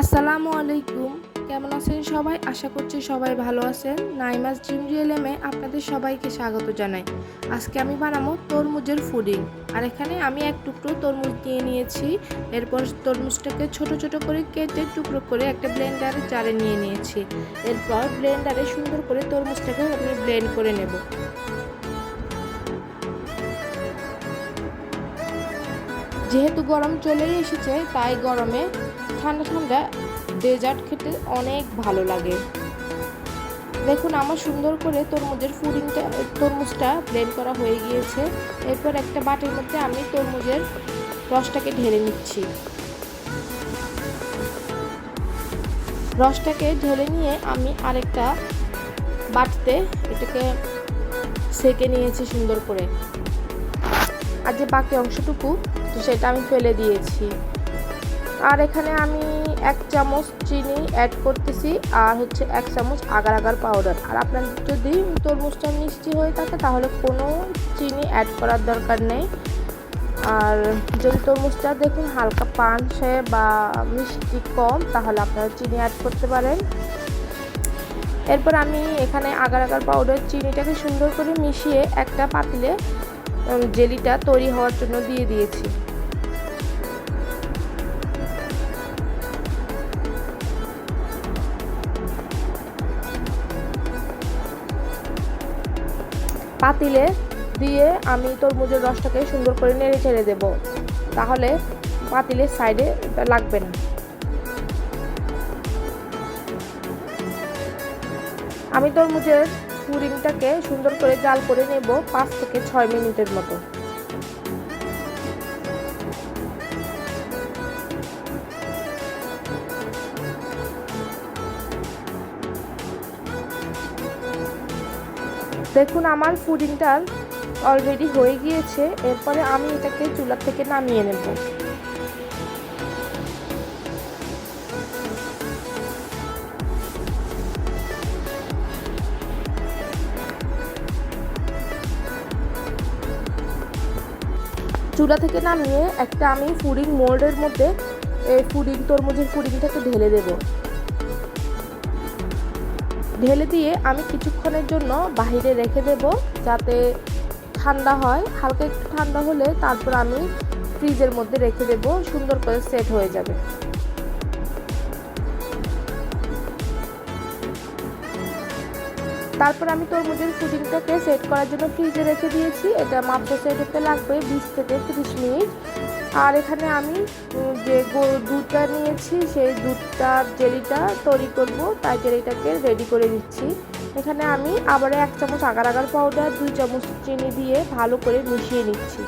আসসালামু আলাইকুম। কেমন আছেন সবাই? আশা করছি সবাই ভালো আছেন। নাইমাস ড্রিম রিয়েলেমে আপনাদের সবাইকে স্বাগত জানাই। আজকে আমি বানাবো তরমুজের ফুডিং। আর এখানে আমি এক টুকরো তরমুজ নিয়ে নিয়েছি। এরপর তরমুজটাকে ছোট ছোট করে কেটে টুকরো করে একটা ব্লেন্ডারে জারে নিয়ে নিয়েছি। এরপর ব্লেন্ডারে সুন্দর করে তরমুজটাকে আমি ব্লেন্ড করে নেব। যেহেতু গরম চলেই এসেছে, তাই গরমে ঠান্ডা ঠান্ডা ডেজার্ট খেতে অনেক ভালো লাগে। দেখুন, আমার সুন্দর করে তরমুজের ফুডিংটা তরমুজটা ব্লেন্ড করা হয়ে গিয়েছে। এরপর একটা বাটির মধ্যে আমি তরমুজের রসটাকে ঢেলে নিচ্ছি। রসটাকে ঢেলে নিয়ে আমি আরেকটা বাটিতে এটাকে সেকে নিয়েছি সুন্দর করে। আর যে বাকি অংশটুকু তো সেটা আমি ফেলে দিয়েছি। আর এখানে আমি এক চামচ চিনি অ্যাড করতেছি আর হচ্ছে এক চামচ আগার আগার পাউডার আর আপনার যদি তরমুজটা মিষ্টি হয়ে থাকে, তাহলে কোনো চিনি অ্যাড করার দরকার নেই। আর যদি তরমুজটা দেখুন হালকা পানসে বা মিষ্টি কম, তাহলে আপনারা চিনি অ্যাড করতে পারেন। এরপর আমি এখানে আগার আগার পাউডার চিনিটাকে সুন্দর করে মিশিয়ে একটা পাতিলে জেলিটা তৈরি হওয়ার জন্য দিয়ে দিয়েছি। পাতিলে দিয়ে আমি তরমুজের রসটাকে সুন্দর করে নেড়ে ছেড়ে দেব। তাহলে পাতিলের সাইডে লাগবে না। আমি তরমুজের পুরিংটাকে সুন্দর করে জাল করে নেব পাঁচ থেকে ছয় মিনিটের মতো। দেখুন, আমার পুডিংটার অলরেডি হয়ে গিয়েছে। এরপরে আমি এটাকে চুলা থেকে নামিয়ে নেব। চুলা থেকে নামিয়ে একটা আমি ফুডিং মোল্ডের মধ্যে এই ফুডিং তরমুজের ফুডিংটাকে ঢেলে দেবো। ঢেলে দিয়ে আমি কিছুক্ষণের জন্য বাহিরে রেখে দেব যাতে ঠান্ডা হয়। হালকা একটু ঠান্ডা হলে তারপর আমি ফ্রিজের মধ্যে রেখে দেব, সুন্দর করে সেট হয়ে যাবে। তারপর আমি তরমুজের ফুডিংটাকে সেট করার জন্য ফ্রিজে রেখে দিয়েছি। এটা মাত্র সেট হতে লাগবে বিশ থেকে তিরিশ মিনিট। আর এখানে আমি যে দুধটা নিয়েছি, সেই দুধটা, জেলিটা তৈরি করব। তাই জেলিটাকে রেডি করে দিচ্ছি এখানে আমি আবার এক চামচ আগার আগার পাউডার দুই চামচ চিনি দিয়ে ভালো করে মিশিয়ে নিচ্ছি।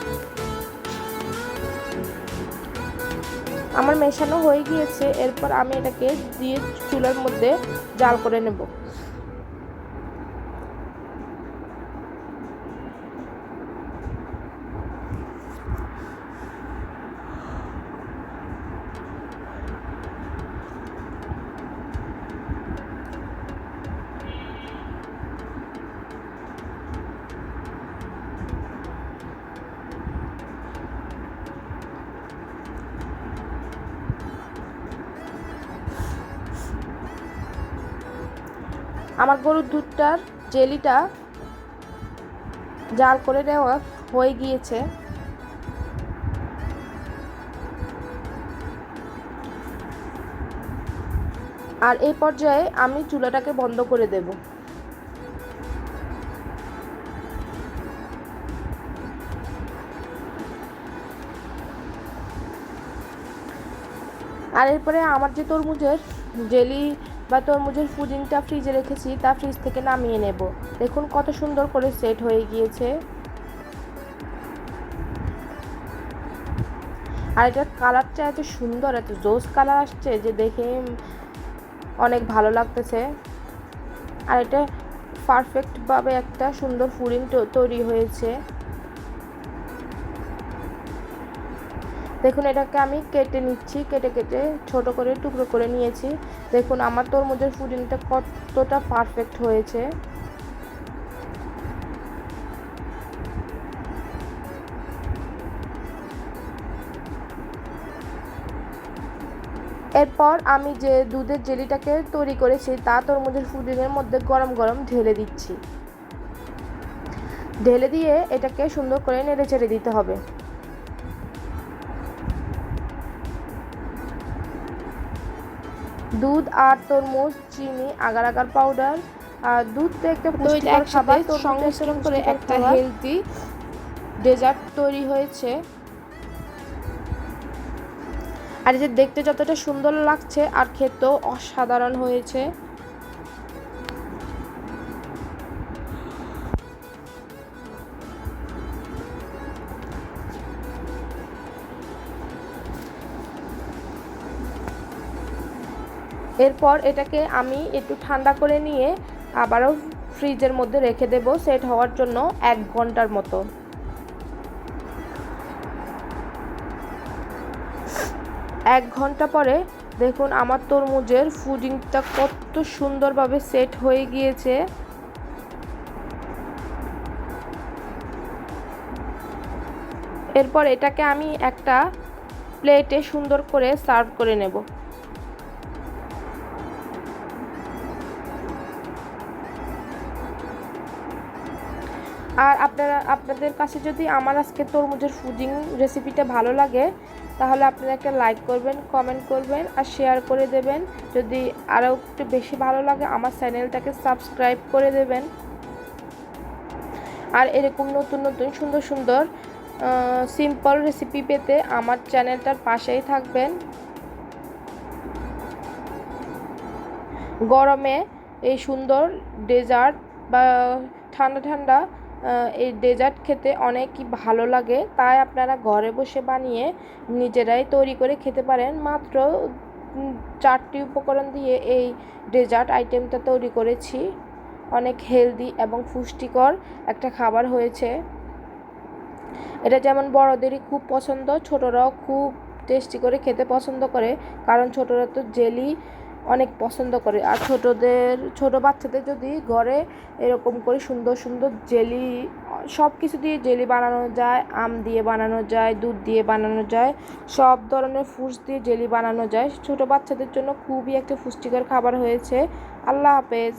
আমার মেশানো হয়ে গিয়েছে। এরপর আমি এটাকে দিয়ে চুলার মধ্যে জাল করে নেব। আমার গরুর দুধটার জেলিটা জাল করে নেওয়া হয়ে গিয়েছে। আর এই পর্যায়ে আমি চুলাটাকে বন্ধ করে দেব। আর এরপরে আমার যে তরমুজের জেলি বা তরমুজের ফুডিংটা ফ্রিজে রেখেছি, তা ফ্রিজ থেকে নামিয়ে নেব। দেখুন কত সুন্দর করে সেট হয়ে গিয়েছে। আর এটার কালারটা এত সুন্দর, এত জোস কালার আসছে যে দেখে অনেক ভালো লাগতেছে। আর এটা পারফেক্টভাবে একটা সুন্দর ফুডিং তৈরি হয়েছে। দেখুন, এটাকে আমি কেটে নিচ্ছি, কেটে কেটে ছোট করে টুকরো করে নিয়েছি। দেখুন, আমার তরমুজের ফুডিংটা কতটা পারফেক্ট হয়েছে। এরপর আমি যে দুধের জেলিটাকে তৈরি করেছি, তা তরমুজের ফুডিংয়ের মধ্যে গরম গরম ঢেলে দিচ্ছি। ঢেলে দিয়ে এটাকে সুন্দর করে নেড়ে চেড়ে দিতে হবে। দুধ আর তরমুজ চিনি আগার আগার পাউডার আর দুধ তো একটা পুষ্টিকর খাবার তো সংমিশ্রণ করে একটা হেলদি ডেজার্ট তৈরি হয়েছে। আর যে দেখতে যতটা সুন্দর লাগছে আর খেতেও অসাধারণ হয়েছে। এরপর এটাকে আমি একটু ঠান্ডা করে নিয়ে আবারও ফ্রিজের মধ্যে রেখে দেব, সেট হওয়ার জন্য এক ঘণ্টার মতো। এক ঘণ্টা পরে দেখুন আমার তরমুজের ফুডিংটা কত সুন্দরভাবে সেট হয়ে গিয়েছে। এরপর এটাকে আমি একটা প্লেটে সুন্দর করে সার্ভ করে নেব। আর আপনারা, আপনাদের কাছে যদি আমার আজকে তরমুজের ফুডিং রেসিপিটা ভালো লাগে, তাহলে আপনারা একটা লাইক করবেন কমেন্ট করবেন আর শেয়ার করে দেবেন। যদি আরও একটু বেশি ভালো লাগে, আমার চ্যানেলটাকে সাবস্ক্রাইব করে দেবেন। আর এরকম নতুন নতুন, সুন্দর সুন্দর সিম্পল রেসিপি পেতে আমার চ্যানেলটার পাশেই থাকবেন। গরমে এই সুন্দর ডেজার্ট বা ঠান্ডা ঠান্ডা এই ডেজার্ট খেতে অনেকই ভালো লাগে। তাই আপনারা ঘরে বসে বানিয়ে নিজেরাই তৈরি করে খেতে পারেন। মাত্র চারটি উপকরণ দিয়ে এই ডেজার্ট আইটেমটা তৈরি করেছি। অনেক হেলদি এবং পুষ্টিকর একটা খাবার হয়েছে। এটা যেমন বড়দেরই খুব পছন্দ, ছোটরাও খুব টেস্টি করে খেতে পছন্দ করে। কারণ ছোটরা তো জেলি অনেক পছন্দ করে। আর ছোটদের, ছোট বাচ্চাদের যদি ঘরে এরকম করে সুন্দর সুন্দর জেলি, সব কিছু দিয়ে জেলি বানানো যায়, আম দিয়ে বানানো যায়, দুধ দিয়ে বানানো যায়, সব ধরনের ফুস দিয়ে জেলি বানানো যায়, ছোট বাচ্চাদের জন্য খুবই একটা পুষ্টিকর খাবার হয়েছে। আল্লাহ হাফেজ।